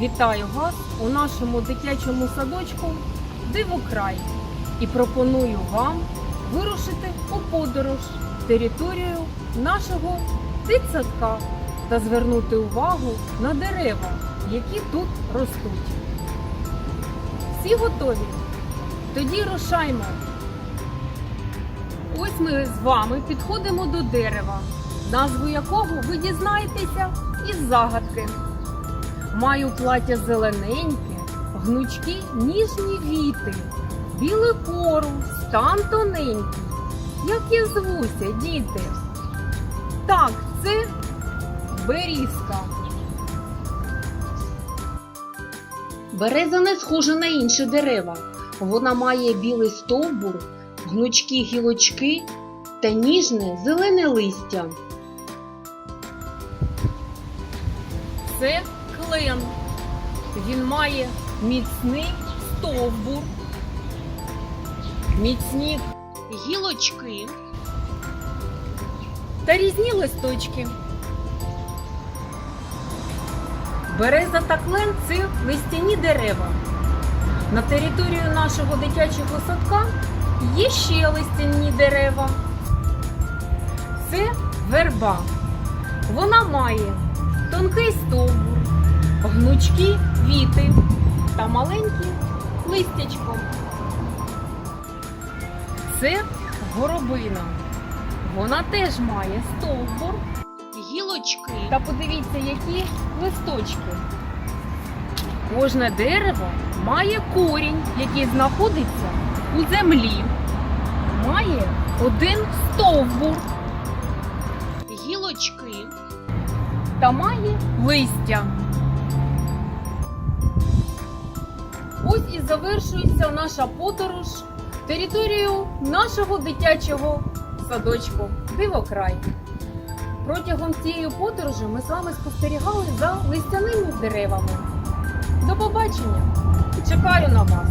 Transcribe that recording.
Вітаю вас у нашому дитячому садочку Дивокрай і пропоную вам вирушити у подорож територію нашого дитсадка та звернути увагу на дерева, які тут ростуть. Всі готові? Тоді рушаймо. Ось ми з вами підходимо до дерева, назву якого ви дізнаєтеся із загадки. Маю плаття зелененьке, гнучкі ніжні віти, білий кору, стан тоненький. Як я звуся, діти? Так, це берізка. Береза не схожа на інші дерева. Вона має білий стовбур, гнучкі гілочки та ніжне зелене листя. Це клен. Він має міцний стовбур, міцні Гілочки та різні листочки. Береза та клен це листяні дерева. На територію нашого дитячого садка є ще листяні дерева. Це верба. Вона має тонкий стовбур, гнучкі віти та маленькі листячко. Це горобина. Вона теж має стовбур. гілочки Та подивіться, які листочки. Кожне дерево має корінь, який знаходиться у землі. Має один стовбур гілочки та має листя. Ось і завершується наша подорож територією нашого дитячого садочку Дивокрай. Протягом цієї подорожі ми з вами спостерігали за листяними деревами. До побачення! Чекаю на вас!